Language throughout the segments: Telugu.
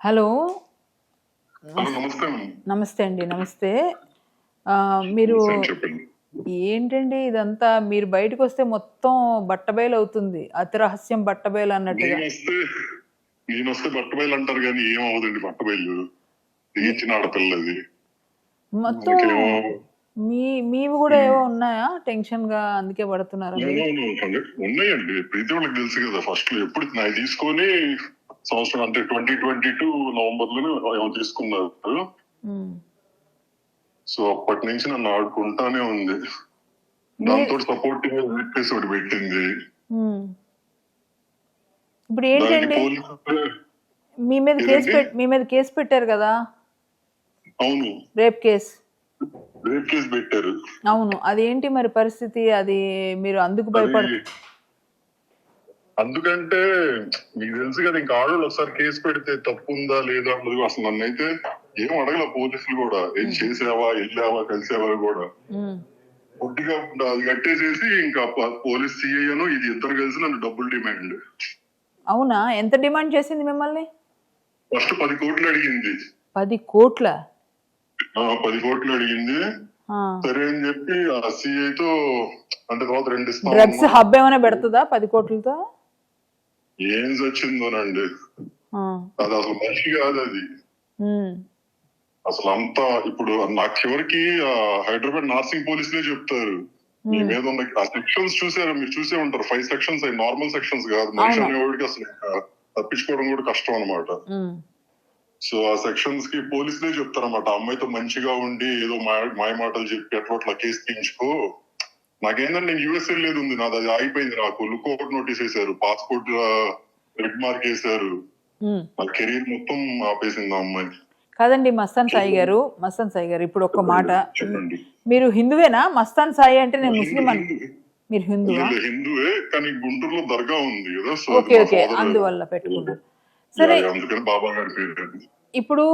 హలో. నమస్తే అండి. నమస్తే మీరు ఏంటండి ఇదంతా? మీరు బయటకు వస్తే మొత్తం బట్టబయలు అవుతుంది. అతి రహస్యం బట్టబయలు అన్నట్టుగా. నేను వస్తే నేను వస్తే బట్టబయలు అంటారు కానీ ఏం అవ్వదండి బట్టబయలు. దిగించిన ఆడపిల్లది మొత్తం మీ మీవి కూడా ఏవో ఉన్నాయా? టెన్షన్గా అందుకే పడుతున్నారా. ఉన్నాయండి. ప్రతి వాళ్ళకి తెలుసు కదా ఫస్ట్ ఎప్పుడు తీసుకొని సంవత్సరం అంటే ట్వంటీ ట్వంటీ టూ నవంబర్ ఏమో తీసుకున్నారు. సో అప్పటి నుంచి నన్ను ఆడుకుంటానే ఉంది. దాంతో సపోర్టింగ్ ఒకటి పెట్టింది. ఇప్పుడు ఏంటండి మీ మీద కేసు మీ మీద కేసు పెట్టారు కదా? అవును. Rape case. రేప్ కేసు పెట్టారు. అవును. అదేంటి మరి పరిస్థితి? అది మీరు అందుకు భయపడ అది అందుకంటే మీకు తెలుసు కదా ఇంకా ఆడవాళ్ళు ఒకసారి కేసు పెడితే తప్పు ఉందా లేదా అన్నది అసలు నన్ను అయితే ఏం అడగల పోలీసులు కూడా. ఏం చేసావా వెళ్ళావా కలిసావా కూడా. కొద్దిగా అది కట్టేసేసి ఇంకా పోలీస్ సిఐను ఇది ఇద్దరు కలిసి నన్ను డబ్బులు డిమాండ్. అవునా? ఎంత డిమాండ్ చేసింది మిమ్మల్ని? ఫస్ట్ పది కోట్లు అడిగింది. పది కోట్ల? ఆ, పది కోట్లు అడిగింది. సరే అని చెప్పి ఆ సిఐతో అంటే తర్వాత రెండు డ్రగ్స్ హబ్ ఏమైనా పెడుతుందా పది కోట్లతో? ఏం చచ్చిందోనండి. అది అసలు మనిషి కాదు అది. అసలు అంతా ఇప్పుడు నాకు చివరికి హైదరాబాద్ నార్సింగ్ పోలీసులే చెప్తారు. మీ మీద ఉన్న ఆ సెక్షన్స్ చూసారా మీరు చూసే ఉంటారు. ఫైవ్ సెక్షన్స్ అవి నార్మల్ సెక్షన్స్ కాదు. మనిషి. అనేవాడికి అసలు తప్పించుకోవడం కూడా కష్టం అనమాట. సో ఆ సెక్షన్స్కి పోలీసులే చెప్తారన్నమాట. అమ్మాయితో మంచిగా ఉండి ఏదో మాయ మాయ మాటలు చెప్పి అట్లా అట్లా కేసు తీయించుకో. నాకేందంటే నేను యూఎస్ వెళ్ళేది ఉంది? నాది అది ఆగిపోయింది నాకు లుక్అవుట్ నోటీస్ వేశారు. పాస్పోర్ట్ రెడ్ మార్క్ వేశారు. నా కెరీర్ మొత్తం ఆపేసింది ఆ అమ్మాయి కాదండి మస్తాన్ సాయి గారు మస్తాన్ సాయి గారు ఇప్పుడు ఒక్క మాట. మీరు హిందువేనా? మస్తాన్ సాయి అంటే నేను ముస్లిం అను మీరు హిందువా లేదు, హిందువే కానీ గుంటూరులో దర్గా ఉంది కదా ఓకే ఓకే. అందువల్ల పెట్టుకున్నారు సరే అందుకని బాబా గారి పేరు. ఇప్పుడు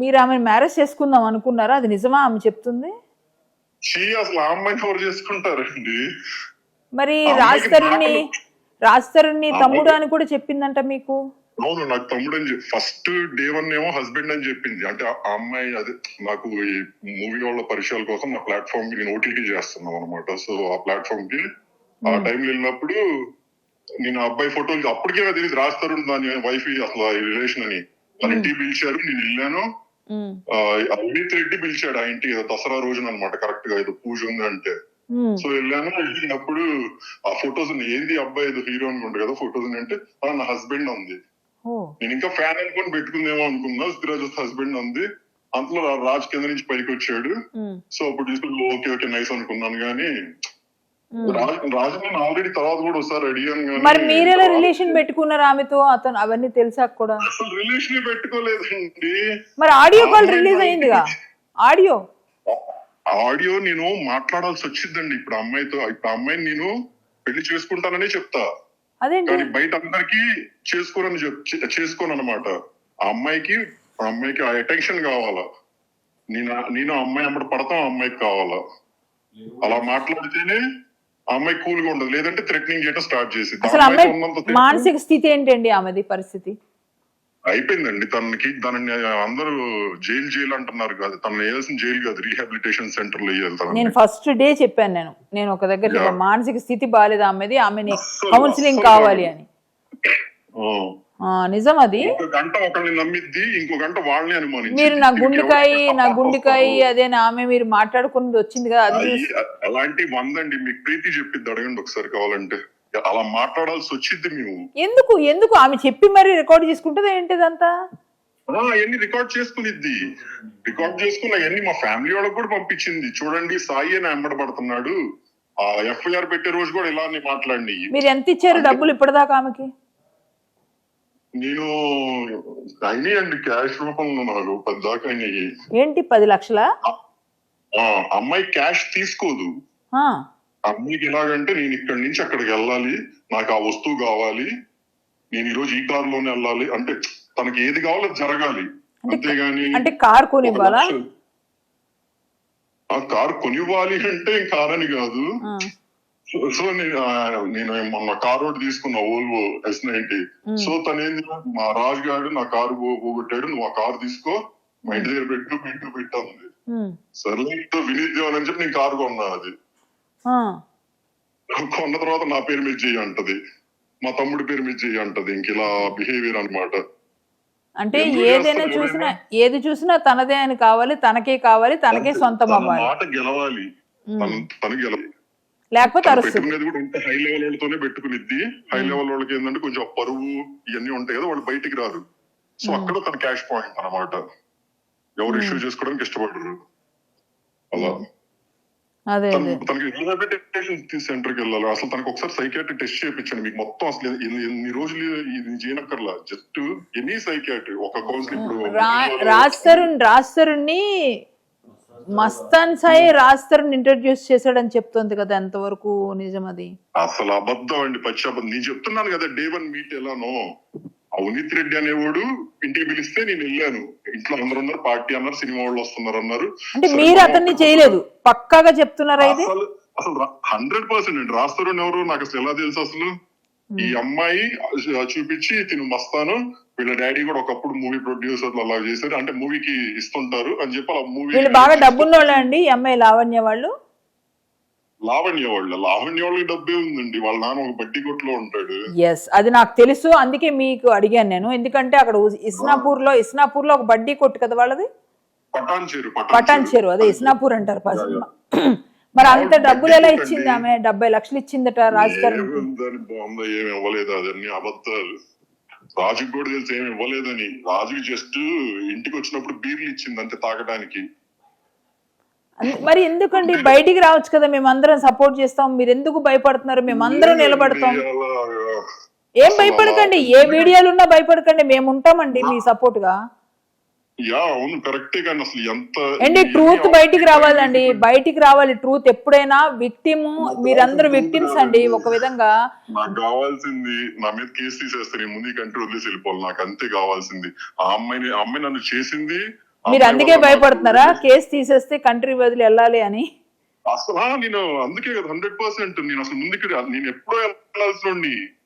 మీరు ఆమె మ్యారేజ్ చేసుకుందాం అనుకున్నారా? అది నిజమా? ఆమె చెప్తుంది. చీ అసలు ఆ అమ్మాయిని ఎవరు చేసుకుంటారండి? మరి అమ్మాయికి రాజ్ తరుణ్ని మాటలు- రాజ్ తరుణ్ని తమ్ముడు అని కూడా చెప్పిందంట మీకు? అవును నాకు తమ్ముడు అని ఫస్ట్ డే వన్ ఏమో హస్బెండ్ అని చెప్పింది. అంటే ఆ అమ్మాయి అదే నాకు ఈ మూవీ వాళ్ళ పరిచయాల కోసం నా ప్లాట్ఫామ్కి నేను ఓటీటీ చేస్తున్నాం అనమాట సో ఆ ప్లాట్ఫామ్కి ఆ టైంలో వెళ్ళినప్పుడు నేను అబ్బాయి ఫోటోలు అప్పటికే తెలియదు రాస్తారు దాని వైఫ్ అసలు రిలేషన్ అని. వాళ్ళ ఇంటికి పిలిచారు నేను వెళ్ళాను. అమిత్ రెడ్డి పిలిచాడు ఆ ఇంటికి ఏదో దసరా రోజున అనమాట కరెక్ట్గా ఏదో పూజ ఉంది అంటే. సో వెళ్ళాను వెళ్ళినప్పుడు ఆ ఫొటోస్ ఏంది అబ్బాయి ఏదో హీరో అనుకుంటా కదా ఫొటోస్ అంటే "ఆ, నా హస్బెండ్ ఉంది నేను ఇంకా ఫ్యాన్ అనుకుని పెట్టుకుందేమో అనుకున్నా సిరాజ్ హస్బెండ్ ఉంది అంతలో రాజ్ కింద నుంచి పైకి వచ్చాడు. సో అప్పుడు ఓకే ఓకే నైస్ అనుకున్నాను కానీ ఉమ్. రాజ్ రాజు నేను ఆల్రెడీ తర్వాత కూడా ఒకసారి అడిగాను మరి మీరెలా రిలేషన్ పెట్టుకున్నారు ఆమెతో? అతను అవన్నీ తెలిసాక కూడా. అసలు రిలేషన్ పెట్టుకోలేదండి. మరి ఆడియో కాల్ రిలీజ్ అయిందిగా? ఆడియో ఆడియో నేను మాట్లాడాల్సి వచ్చిందండి ఇప్పుడు అమ్మాయితో ఇప్పుడు అమ్మాయిని నేను పెళ్ళి చేసుకుంటాననే చెప్తా. కానీ బయట అందరికి చేసుకోనని చేసుకోను అనమాట ఆ అమ్మాయికి ఆ అమ్మాయికి ఆ అటెన్షన్ కావాలా? నేను నేను అమ్మాయి అమ్మడు పడతాం అమ్మాయికి కావాలా? అలా మాట్లాడితేనే ఆ అమ్మాయి కూల్గా ఉండదు. లేదంటే థ్రెటనింగ్ చేయడం స్టార్ట్ చేసింది. మానసిక స్థితి ఏంటండి ఆమెది పరిస్థితి? అయిపోయిందండి. తనకి తనని అందరూ జైలు జైలు అంటున్నారు కాదు. తను వేయాల్సిన జైలు కాదు. రీహాబిలిటేషన్ సెంటర్లో వేయాలి తనని. నేను ఫస్ట్ డే చెప్పాను నేను. నేను ఒక దగ్గర. మానసిక స్థితి బాగాలేదు ఆమెది. ఆమెని కౌన్సిలింగ్ కావాలి. అని. ఓ. ఆ, నిజం అది గంట ఒకరిని నమ్మిద్ది ఇంకో గంట వాళ్ళని అనుమానించి మీరు నా గుండెకాయ నా గుండెకాయ అదే ఆమె మీరు మాట్లాడుకున్నది వచ్చింది కదా అది అలాంటి వందండి మీకు ప్రీతి చెప్పిద్ది అడగండి ఒకసారి కావాలంటే. అలా మాట్లాడాల్సి వచ్చింది మేము. ఎందుకు ఎందుకు? ఆమె చెప్పి మరి రికార్డ్ చేసుకుంటుందా ఏంటిదంతా? అవన్నీ రికార్డ్ చేసుకునిద్ది. రికార్డ్ చేసుకున్న అవన్నీ మా ఫ్యామిలీ వాళ్ళకి కూడా పంపించింది. చూడండి సాయి అని ఎంబడబడుతున్నాడు ఆ ఎఫ్ఐఆర్ పెట్టే రోజు కూడా ఇలానే మాట్లాడి మీరు ఎంత ఇచ్చారు డబ్బులు ఇప్పటిదాకా ఆమెకి? నేను అయినాయి అండి క్యాష్ రూపంలో నాకు పద్దాకా అయినాయి ఏంటి పది లక్షలా? అమ్మాయి క్యాష్ తీసుకోదు. అమ్మాయికి ఎలాగంటే నేను ఇక్కడి నుంచి అక్కడికి వెళ్ళాలి నాకు ఆ వస్తువు కావాలి నేను ఈ రోజు ఈ కార్లోనే వెళ్ళాలి అంటే తనకి ఏది కావాలో జరగాలి. అంతేగాని అంటే కార్ కొనివ్వాలా? ఆ కార్ కొనివ్వాలి అంటే కార్ అని కాదు. సో- నేను మొన్న కారు ఒకటి తీసుకున్నా ఓల్వో ఎస్ నైన్టీ. సో తను ఏంది మా రాజు గారు నా కారు పోగొట్టాడు నువ్వు ఆ కారు తీసుకో మా ఇంటి దగ్గర పెట్టు పెట్టు పెట్టు అంది సర్లే వినీత్ దేవన్ అని చెప్పి నేను కారు కొన్నా అది. కొన్న తర్వాత నా పేరు మీద చెయ్యి అంటది. మా తమ్ముడి పేరు మీద చెయ్యి అంటది. ఇంక ఇలా బిహేవియర్ అన్నమాట. అంటే ఏదైనా చూసినా ఏది చూసినా తనదే అని కావాలి తనకే కావాలి తనకే సొంతం అవ్వాలి. మాట గెలవాలి. తను గెలవాలి. లేకపోతే అరుస్తుంది హై లెవెల్ వాళ్ళతోనే పెట్టుకునిద్ది. హై లెవెల్ వాళ్ళకి ఏంటంటే కొంచెం పరువు ఇవన్నీ ఉంటాయి కదా వాళ్ళు బయటికి రారు. So Hmm. అక్కడ తన క్యాష్ పాయింట్ అన్నమాట. ఎవరు ఇష్యూ చేసుకోవడానికి ఇష్టపడరు. అలా. అదే తనకి రిహాబిలిటేషన్ సెంటర్కి వెళ్ళాలి. అసలు తనకి ఒకసారి సైకాట్రీ టెస్ట్ చేయించండి. మీకు మొత్తం అసలు ఎన్ని- రోజులు ఇది చేయనక్కర్లా జస్ట్ ఎనీ సైకాట్రీ ఒక కౌన్సిల్ ఇప్పుడు రా- రాజ్ తరుణ్ రాజ్ మస్తాన్ సాయి రాజ్ తరుణ్ ఇంట్రడ్యూస్ చేశాడని చెప్తోంది కదా ఎంతవరకు నిజం అది? అసలు అబద్ధం అండి పచ్చి అబద్ధం. నేను చెప్తున్నాను కదా డే వన్ మీట్ ఎలానో. అవినీత్ రెడ్డి అనేవాడు ఇంటికి పిలిస్తే నేను వెళ్ళాను. ఇంట్లో అందరు ఉన్నారు పార్టీ అన్నారు సినిమా వాళ్ళు వస్తున్నారు అన్నారు. అంటే మీరు అతన్ని చేయలేదు. పక్కాగా చెప్తున్నారా ఇది? అసలు హండ్రెడ్ పర్సెంట్ అండి. రాస్తారు ఎవరు? నాకు అసలు ఎలా తెలుసు అసలు? ఈ అమ్మాయి చూపించి తిను మస్తాను. వీళ్ళ డాడీ కూడా ఒకప్పుడు మూవీ ప్రొడ్యూసర్ అలా చేశారు. అంటే మూవీకి ఇస్తుంటారు అని చెప్పి అలా మూవీ వీళ్ళు బాగా డబ్బున్న అండి అమ్మాయి లావణ్య వాళ్ళు? లావణ్య వాళ్ళ. లావణ్య వాళ్ళకి డబ్బే ఉందండి. వాళ్ళ నాన్న ఒక బడ్డీ కొట్లో ఉంటాడు. ఎస్ అది నాకు తెలుసు. అందుకే మీకు అడిగాను నేను. ఎందుకంటే అక్కడ ఇస్నాపూర్లో ఇస్నాపూర్లో ఒక బడ్డీ కొట్టు కదా వాళ్ళది? పటాన్ చేరు పటాన్ చెరు అదే ఇస్నాపూర్ అంటారు మరి అంత డబ్బులు ఎలా ఇచ్చింది ఆమె? డెబ్బై లక్షలు ఇచ్చిందట రాజ్ తరుణ్ ఏముందని బాగుందా ఏమి ఇవ్వలేదు అదన్నీ అబద్ధాలు. రాజుకి కూడా తెలిసి ఏమి ఇవ్వలేదని. రాజుకి జస్ట్ ఇంటికి వచ్చినప్పుడు బీర్లు ఇచ్చింది అంతే తాగడానికి. మరి ఎందుకండి? బయటికి రావచ్చు కదా మేమందరం సపోర్ట్ చేస్తాం. మీరు ఎందుకు భయపడుతున్నారు? మేమందరం నిలబడతాం. ఏం భయపడకండి? ఏ వీడియోలు ఉన్నా భయపడకండి. మేము ఉంటామండి మీ సపోర్ట్గా. యా అవును కరెక్టే కానీ అసలు ఎంత అండి ట్రూత్ బయటికి రావాలండి. బయటికి రావాలి ట్రూత్ ఎప్పుడైనా. విక్టిమ్ మీరందరూ విక్టిమ్స్ అండి. ఒక విధంగా నాకు కావాల్సింది నా మీద కేసు తీసేస్తే నేను ముందు కంట్రీ వదిలేసి వెళ్ళిపోవాలి. నాకు అంతే కావాల్సింది. ఆ అమ్మాయిని ఆ అమ్మాయి నన్ను చేసింది మీరు అందుకే భయపడుతున్నారా? కేసు తీసేస్తే కంట్రీ వదిలి వెళ్ళాలి అని. అసలు నేను అందుకే కదా హండ్రెడ్ పర్సెంట్ నేను అసలు ముందుకి నేను ఎప్పుడో వెళ్ళాల్సిన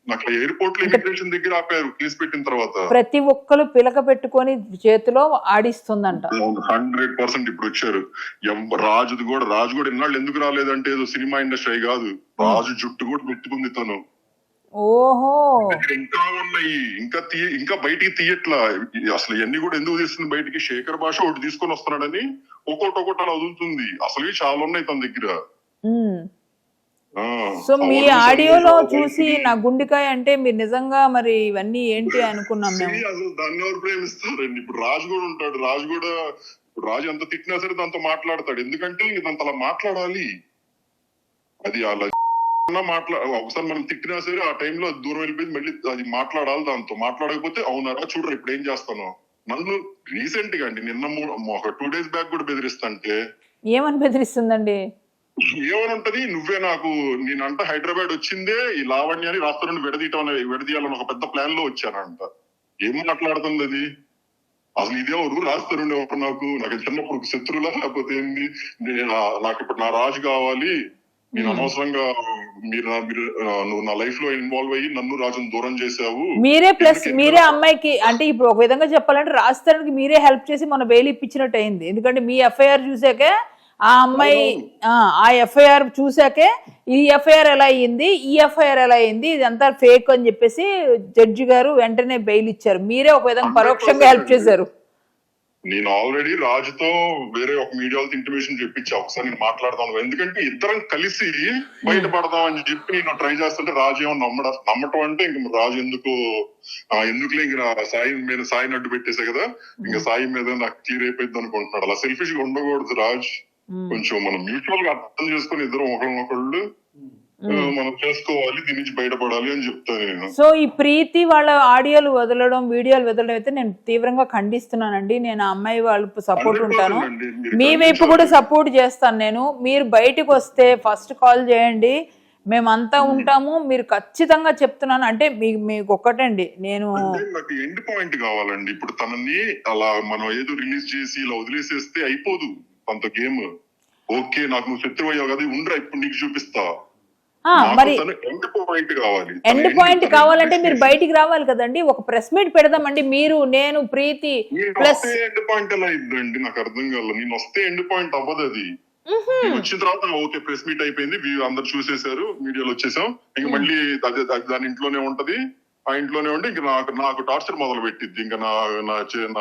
నాకు ఎయిర్పోర్ట్లో ఇమిగ్రేషన్ దగ్గర ఆపారు కేసు పెట్టిన తర్వాత. ప్రతి ఒక్కరు పిలక పెట్టుకొని చేతిలో ఆడిస్తుందంట. హండ్రెడ్ పర్సెంట్ ఇప్పుడు వచ్చారు. రాజుది కూడా రాజు కూడా ఇన్నాళ్ళు ఎందుకు రాలేదంటే ఏదో సినిమా ఇండస్ట్రీ కాదు. రాజు జుట్టు కూడా పెట్టుకుంది తను. ఓహో! ఇంకా ఉన్నాయి ఇంకా తీయ ఇంకా బయటికి తీయట్లా. అసలు ఇవన్నీ కూడా ఎందుకు తీస్తుంది బయటికి? శేఖర్ భాష ఒకటి తీసుకొని వస్తున్నాడని ఒక్కొక్కటి ఒక్కొక్కటి అలా వదులుతుంది. అసలు చాలా ఉన్నాయి తన దగ్గర. సో మీ ఆడియోలో చూసి నా గుండెకాయ అంటే మీరు నిజంగా మరి ఇవన్నీ ఏంటి అనుకున్నాం మేము? అసలు దాన్ని ఎవరు ప్రేమిస్తారండి? ఇప్పుడు రాజు కూడా ఉంటాడు. రాజు కూడా ఇప్పుడు రాజు ఎంత తిట్టినా సరే దాంతో మాట్లాడతాడు. ఎందుకంటే దాంతో అలా మాట్లాడాలి. అది అలా మాట్లా ఒకసారి మనం తిట్టినా సరే ఆ టైంలో అది దూరం వెళ్ళిపోయింది. మళ్ళీ అది మాట్లాడాలి దాంతో. మాట్లాడకపోతే అవునారా? చూడరు ఇప్పుడు ఏం చేస్తాను? నన్ను రీసెంట్గా అండి నిన్న ఒక టూ డేస్ బ్యాక్ కూడా బెదిరిస్తాంటే ఏమని బెదిరిస్తుందండి? ఏమని ఉంటది నువ్వే నాకు నేనంట హైదరాబాద్ వచ్చిందే ఈ లావణ్యాన్ని రాష్ట్రం విడదీయటం విడదీయాలని ఒక పెద్ద ప్లాన్లో వచ్చానంట. ఏం మాట్లాడుతుంది అది అసలు ఇదేవరు రాస్తారు ఎవరు నాకు. నాకు చిన్నప్పుడు శత్రువులా? లేకపోతే ఏంది? నాకు ఇప్పుడు నా రాజు కావాలి. నేను అనవసరంగా మీరు నువ్వు నా లైఫ్లో ఇన్వాల్వ్ అయ్యి నన్ను రాజును దూరం చేసావు మీరే ప్లస్ మీరే అమ్మాయికి అంటే ఇప్పుడు ఒక విధంగా చెప్పాలంటే రాస్తానికి మీరే హెల్ప్ చేసి మన బెయిల్ ఇప్పించినట్టు అయింది. ఎందుకంటే మీ ఎఫ్ఐఆర్ చూసాకే ఆ అమ్మాయి ఆ, ఎఫ్ఐఆర్ చూసాకే ఈ ఎఫ్ఐఆర్ ఎలా అయ్యింది ఈ ఎఫ్ఐఆర్ ఎలా అయింది ఇదంతా ఫేక్ అని చెప్పేసి జడ్జి గారు వెంటనే బెయిల్ ఇచ్చారు. మీరే ఒక విధంగా పరోక్షంగా హెల్ప్ చేశారు. నేను ఆల్రెడీ రాజుతో వేరే ఒక మీడియాతో ఇంటిమేషన్ చెప్పించా. ఒకసారి నేను మాట్లాడదాం ఎందుకంటే ఇద్దరం కలిసి బయటపడదాం అని చెప్పి నేను ట్రై చేస్తుంటే రాజు ఏమో నమ్మడ నమ్మటం అంటే ఇంక రాజు ఎందుకు ఆ, ఎందుకులే ఇంక సాయి మీద సాయిని అడ్డు పెట్టేసా కదా ఇంకా సాయి మీద నాకు క్లియర్ అయిపోయింది అనుకుంటున్నాడు. అలా సెల్ఫిష్గా ఉండకూడదు రాజ్. కొంచెం మనం మ్యూచువల్గా అర్థం చేసుకుని ఇద్దరం ఒకరినొకళ్ళు ఆ, మనం చేసుకోవాలి దీని నుంచి బయటపడాలి అని చెప్తాను నేను. సో ఈ ప్రీతి వాళ్ళ ఆడియోలు వదలడం వీడియోలు వదలడం అయితే నేను తీవ్రంగా ఖండిస్తున్నానండి. నేను ఆ అమ్మాయి వాళ్ళ సపోర్ట్ ఉంటాను. 100% అండి. మీరు మీ వైపు. కూడా సపోర్ట్ చేస్తాను నేను. మీరు బయటకు వస్తే ఫస్ట్ కాల్ చేయండి. మేమంతా ఉంటాము. మీరు ఖచ్చితంగా చెప్తున్నాను. అంటే మీకు ఒక్కటండి. నేను నాకు ఎండ్ పాయింట్ కావాలండి. ఇప్పుడు తనని అలా మనం ఏదో రిలీజ్ చేసి ఇలా వదిలేసేస్తే అయిపోదు. అంత గేమ్? ఓకే నాకు నువ్వు శత్రువు అయ్యావు కదా ఉండరా ఇప్పుడు నీకు చూపిస్తా. మరి ఎండ్ పాయింట్ కావాలి. ఎండ్ పాయింట్ కావాలంటే మీరు బయటికి రావాలి కదండి ఒక ప్రెస్ మీట్ పెడదామండి మీరు నేను ప్రీతి ప్లస్ ఎండ్ పాయింట్ ఎలా అయిందండి నాకు అర్థం కాలేదు నేను వస్తే ఎండ్ పాయింట్ అవ్వదు అది. వచ్చిన తర్వాత ఓకే ప్రెస్ మీట్ అయిపోయింది అందరు చూసేశారు మీడియాలో వచ్చేసాం ఇంక మళ్ళీ దాని ఇంట్లోనే ఉంటది ఆ ఇంట్లోనే ఉండి ఇంక నాకు నాకు టార్చర్ మొదలు పెట్టిద్ది ఇంకా నా నా